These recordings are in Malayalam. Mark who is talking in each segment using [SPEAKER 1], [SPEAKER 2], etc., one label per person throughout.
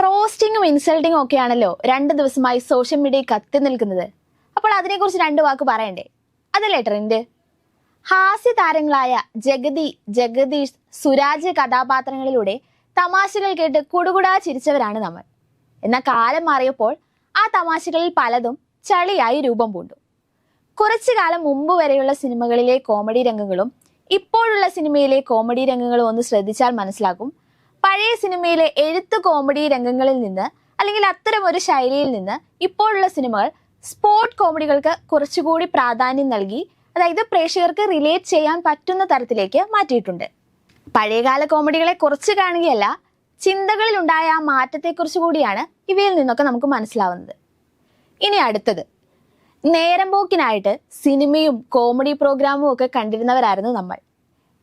[SPEAKER 1] റോസ്റ്റിങ്ങും ഇൻസൾട്ടിങ്ങും ഒക്കെയാണല്ലോ രണ്ട് ദിവസമായി സോഷ്യൽ മീഡിയയിൽ കത്തി നിൽക്കുന്നത്. അപ്പോൾ അതിനെക്കുറിച്ച് രണ്ട് വാക്ക് പറയണ്ടേ? അതല്ലേ ട്രെൻഡ് ഹാസ്യ താരങ്ങളായ ജഗതി ജഗദീഷ് സുരാജ് കഥാപാത്രങ്ങളിലൂടെ തമാശകൾ കേട്ട് കുടുകുടാ ചിരിച്ചവരാണ് നമ്മൾ. എന്നാൽ കാലം മാറിയപ്പോൾ ആ തമാശകളിൽ പലതും ചളിയായി രൂപം പൂണ്ടു. കുറച്ചു കാലം മുമ്പ് വരെയുള്ള സിനിമകളിലെ കോമഡി രംഗങ്ങളും ഇപ്പോഴുള്ള സിനിമയിലെ കോമഡി രംഗങ്ങളും ഒന്ന് ശ്രദ്ധിച്ചാൽ മനസ്സിലാകും പഴയ സിനിമയിലെ എഴുത്ത് കോമഡി രംഗങ്ങളിൽ നിന്ന് അല്ലെങ്കിൽ അത്തരം ഒരു ശൈലിയിൽ നിന്ന് ഇപ്പോഴുള്ള സിനിമകൾ സ്പോർട്ട് കോമഡികൾക്ക് കുറച്ചുകൂടി പ്രാധാന്യം നൽകി അതായത് പ്രേക്ഷകർക്ക് റിലേറ്റ് ചെയ്യാൻ പറ്റുന്ന തരത്തിലേക്ക് മാറ്റിയിട്ടുണ്ട്. പഴയകാല കോമഡികളെ കുറച്ച് കാണുകയല്ല ചിന്തകളിൽ ഉണ്ടായ ആ മാറ്റത്തെക്കുറിച്ച് കൂടിയാണ് ഇവയിൽ നിന്നൊക്കെ നമുക്ക് മനസ്സിലാവുന്നത്. ഇനി അടുത്തത്. നേരം പോക്കിനായിട്ട് സിനിമയും കോമഡി പ്രോഗ്രാമും ഒക്കെ കണ്ടിരുന്നവരായിരുന്നു നമ്മൾ.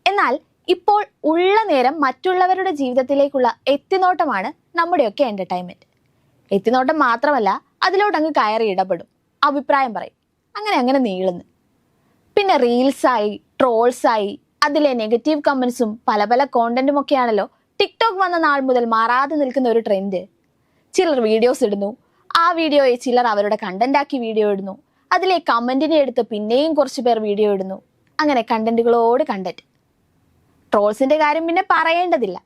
[SPEAKER 1] എന്നാൽ ഇപ്പോൾ ഉള്ള നേരം മറ്റുള്ളവരുടെ ജീവിതത്തിലേക്കുള്ള എത്തിനോട്ടമാണ് നമ്മുടെയൊക്കെ എന്റർടൈൻമെന്റ് എത്തിനോട്ടം മാത്രമല്ല അതിലോട്ടങ്ങ് കയറി ഇടപെടും. അഭിപ്രായം പറയും. അങ്ങനെ അങ്ങനെ നീളുന്നു. പിന്നെ റീൽസായി ട്രോൾസായി അതിലെ നെഗറ്റീവ് കമൻസും പല പല കോണ്ടന്റും ഒക്കെയാണല്ലോ ടിക്ടോക്ക് വന്ന നാൾ മുതൽ മാറാതെ നിൽക്കുന്ന ഒരു ട്രെൻഡ് ചിലർ വീഡിയോസ് ഇടുന്നു. ആ വീഡിയോയെ ചിലർ അവരുടെ കണ്ടന്റാക്കി വീഡിയോ ഇടുന്നു. അതിലെ കമന്റിനെ എടുത്ത് പിന്നെയും കുറച്ച് പേർ വീഡിയോ ഇടുന്നു. അങ്ങനെ കണ്ടന്റുകളോട് കണ്ടന്റ് ട്രോൾസിന്റെ കാര്യം പിന്നെ പറയേണ്ടതില്ല.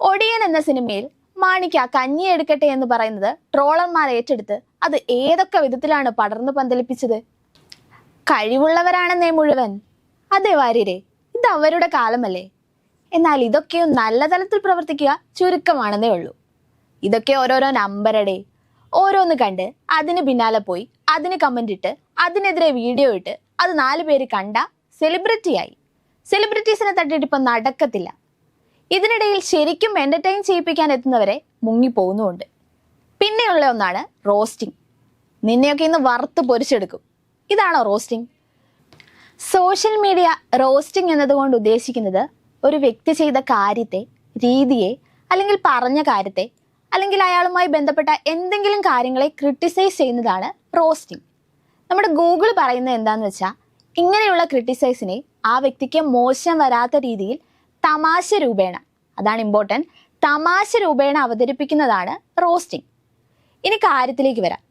[SPEAKER 1] ഒടിയൻ എന്ന സിനിമയിൽ മാണിക്ക കഞ്ഞി എടുക്കട്ടെ എന്ന് പറയുന്നത് ട്രോളർമാർ ഏറ്റെടുത്ത് അത് ഏതൊക്കെ വിധത്തിലാണ് പടർന്നു പന്തലിപ്പിച്ചത്? കഴിവുള്ളവരാണെന്നേ മുഴുവൻ. അതെ വാര്യരെ ഇത് അവരുടെ കാലമല്ലേ? എന്നാൽ ഇതൊക്കെയും നല്ല തലത്തിൽ പ്രവർത്തിക്കുക ചുരുക്കമാണെന്നേ ഉള്ളൂ. ഇതൊക്കെ ഓരോരോ നമ്പരടെ. ഓരോന്ന് കണ്ട് അതിന് പിന്നാലെ പോയി അതിന് കമന്റ് ഇട്ട് അതിനെതിരെ വീഡിയോ ഇട്ട് അത് നാല് പേര് കണ്ട സെലിബ്രിറ്റിയായി സെലിബ്രിറ്റീസിനെ തട്ടിയിട്ട് ഇപ്പം നടക്കത്തില്ല. ഇതിനിടയിൽ ശരിക്കും എന്റർടൈൻ ചെയ്യിപ്പിക്കാൻ എത്തുന്നവരെ മുങ്ങിപ്പോകുന്നുമുണ്ട്. പിന്നെയുള്ള ഒന്നാണ് റോസ്റ്റിംഗ് നിന്നെയൊക്കെ ഇന്ന് വറുത്ത് പൊരിച്ചെടുക്കും. ഇതാണോ റോസ്റ്റിംഗ് സോഷ്യൽ മീഡിയ റോസ്റ്റിംഗ് എന്നതുകൊണ്ട് ഉദ്ദേശിക്കുന്നത് ഒരു വ്യക്തി ചെയ്ത കാര്യത്തെ രീതിയെ അല്ലെങ്കിൽ പറഞ്ഞ കാര്യത്തെ അല്ലെങ്കിൽ അയാളുമായി ബന്ധപ്പെട്ട എന്തെങ്കിലും കാര്യങ്ങളെ ക്രിട്ടിസൈസ് ചെയ്യുന്നതാണ് റോസ്റ്റിംഗ് നമ്മുടെ ഗൂഗിൾ പറയുന്നത് എന്താണെന്ന് വെച്ചാൽ ഇങ്ങനെയുള്ള ക്രിട്ടിസൈസിനെ ആ വ്യക്തിക്ക് മോശം വരാത്ത രീതിയിൽ തമാശ രൂപേണ അതാണ് ഇമ്പോർട്ടന്റ് തമാശ രൂപേണ അവതരിപ്പിക്കുന്നതാണ് റോസ്റ്റിംഗ് ഇനി കാര്യത്തിലേക്ക് വരാം.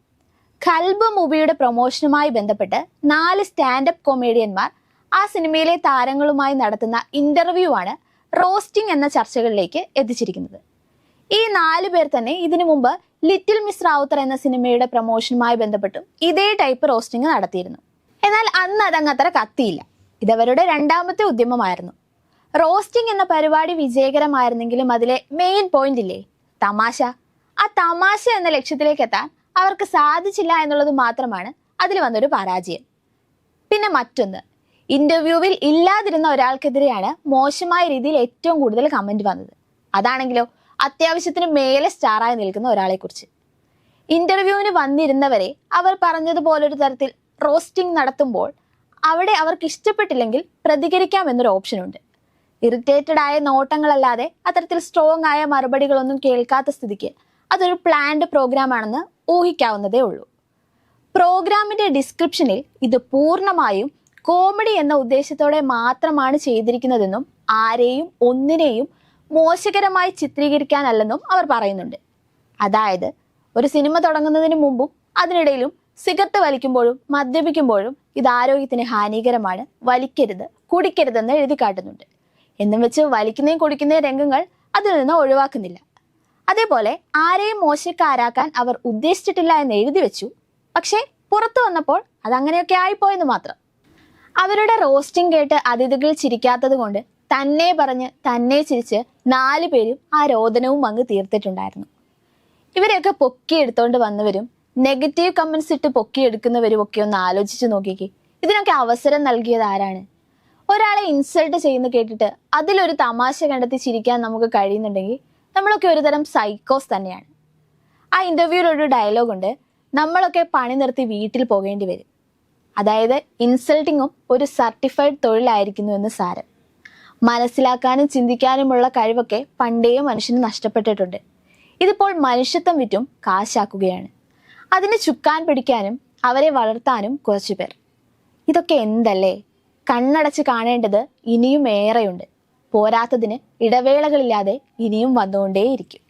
[SPEAKER 1] ഖൽബ് മൂവിയുടെ പ്രൊമോഷനുമായി ബന്ധപ്പെട്ട് നാല് സ്റ്റാൻഡപ്പ് കൊമേഡിയന്മാർ ആ സിനിമയിലെ താരങ്ങളുമായി നടത്തുന്ന ഇന്റർവ്യൂ ആണ് റോസ്റ്റിംഗ് എന്ന ചർച്ചകളിലേക്ക് എത്തിച്ചിരിക്കുന്നത്. ഈ നാല് പേർ തന്നെ ഇതിനു മുമ്പ് ലിറ്റിൽ മിസ് റാവുത്തർ എന്ന സിനിമയുടെ പ്രൊമോഷനുമായി ബന്ധപ്പെട്ടും ഇതേ ടൈപ്പ് റോസ്റ്റിംഗ് നടത്തിയിരുന്നു. എന്നാൽ അന്ന് അതങ്ങത്ര കത്തിയില്ല. ഇതവരുടെ രണ്ടാമത്തെ ഉദ്യമമായിരുന്നു. റോസ്റ്റിംഗ് എന്ന പരിപാടി വിജയകരമായിരുന്നെങ്കിലും അതിലെ മെയിൻ പോയിന്റ് ഇല്ലേ? തമാശ. ആ തമാശ എന്ന ലക്ഷ്യത്തിലേക്ക് എത്താൻ അവർക്ക് സാധിച്ചില്ല എന്നുള്ളത് മാത്രമാണ് അതിൽ വന്നൊരു പരാജയം. പിന്നെ മറ്റൊന്ന്. ഇന്റർവ്യൂവിൽ ഇല്ലാതിരുന്ന ഒരാൾക്കെതിരെയാണ് മോശമായ രീതിയിൽ ഏറ്റവും കൂടുതൽ കമന്റ് വന്നത്. അതാണെങ്കിലോ അത്യാവശ്യത്തിന് മേലെ സ്റ്റാറായി നിൽക്കുന്ന ഒരാളെക്കുറിച്ച്. ഇന്റർവ്യൂവിന് വന്നിരുന്നവരെ അവർ പറഞ്ഞതുപോലൊരു തരത്തിൽ റോസ്റ്റിംഗ് നടത്തുമ്പോൾ അവിടെ അവർക്ക് ഇഷ്ടപ്പെട്ടില്ലെങ്കിൽ പ്രതികരിക്കാം എന്നൊരു ഓപ്ഷൻ ഉണ്ട് ഇറിറ്റേറ്റഡ് ആയ നോട്ടങ്ങളല്ലാതെ അത്തരത്തിൽ സ്ട്രോങ് ആയ മറുപടികളൊന്നും കേൾക്കാത്ത സ്ഥിതിക്ക് അതൊരു പ്ലാൻഡ് പ്രോഗ്രാം ആണെന്ന് ഊഹിക്കാവുന്നതേ ഉള്ളൂ. പ്രോഗ്രാമിന്റെ ഡിസ്ക്രിപ്ഷനിൽ ഇത് പൂർണമായും കോമഡി എന്ന ഉദ്ദേശത്തോടെ മാത്രമാണ് ചെയ്തിരിക്കുന്നതെന്നും ആരെയും ഒന്നിനെയും മോശകരമായി ചിത്രീകരിക്കാനല്ലെന്നും അവർ പറയുന്നുണ്ട്. അതായത് ഒരു സിനിമ തുടങ്ങുന്നതിന് മുമ്പും അതിനിടയിലും സിഗരറ്റ് വലിക്കുമ്പോഴും മദ്യപിക്കുമ്പോഴും ഇത് ആരോഗ്യത്തിന് ഹാനികരമാണ്. വലിക്കരുത് കുടിക്കരുതെന്ന് എഴുതി കാട്ടുന്നുണ്ട്. എന്നും വെച്ച് വലിക്കുന്നതും കുടിക്കുന്നതും രംഗങ്ങൾ അതിൽ നിന്ന് ഒഴിവാക്കുന്നില്ല. അതേപോലെ ആരെയും മോശക്കാരാക്കാൻ അവർ ഉദ്ദേശിച്ചിട്ടില്ല എന്ന് എഴുതി വെച്ചു. പക്ഷേ പുറത്തു വന്നപ്പോൾ അതങ്ങനെയൊക്കെ ആയിപ്പോയെന്ന് മാത്രം. അവരുടെ റോസ്റ്റിംഗ് കേട്ട് അതിഥികൾ ചിരിക്കാത്തത് കൊണ്ട് തന്നെ പറഞ്ഞ് തന്നെ ചിരിച്ച് നാലു പേരും ആ രോദനവും അങ്ങ് തീർത്തിട്ടുണ്ടായിരുന്നു. ഇവരെയൊക്കെ പൊക്കിയെടുത്തോണ്ട് വന്നവരും നെഗറ്റീവ് കമൻസ് ഇട്ട് പൊക്കിയെടുക്കുന്നവരും ഒക്കെ ഒന്ന് ആലോചിച്ച് നോക്കിക്കേ. ഇതിനൊക്കെ അവസരം നൽകിയത് ആരാണ്? ഒരാളെ ഇൻസൾട്ട് ചെയ്യുന്ന കേട്ടിട്ട് അതിലൊരു തമാശ കണ്ടെത്തി ചിരിക്കാൻ നമുക്ക് കഴിയുന്നുണ്ടെങ്കിൽ നമ്മളൊക്കെ ഒരുതരം സൈക്കോസ് തന്നെയാണ്. ആ ഇന്റർവ്യൂവിൽ ഒരു ഡയലോഗ് ഉണ്ട്. നമ്മളൊക്കെ പണി നിർത്തി വീട്ടിൽ പോകേണ്ടി വരും. അതായത് ഇൻസൾട്ടിങ്ങും ഒരു സർട്ടിഫൈഡ് തൊഴിലായിരിക്കുന്നു എന്ന് സാരം. മനസ്സിലാക്കാനും ചിന്തിക്കാനുമുള്ള കഴിവൊക്കെ പണ്ടേ മനുഷ്യന് നഷ്ടപ്പെട്ടിട്ടുണ്ട്. ഇതിപ്പോൾ മനുഷ്യത്വം വിറ്റും കാശാക്കുകയാണ്. അതിന് ചുക്കാൻ പിടിക്കാനും അവരെ വളർത്താനും കുറച്ചു പേർ. ഇതൊക്കെ എന്തല്ലേ? കണ്ണടച്ച് കാണേണ്ടത് ഇനിയും ഏറെയുണ്ട്. പോരാത്തതിന് ഇടവേളകളില്ലാതെ ഇനിയും വന്നുകൊണ്ടേയിരിക്കും.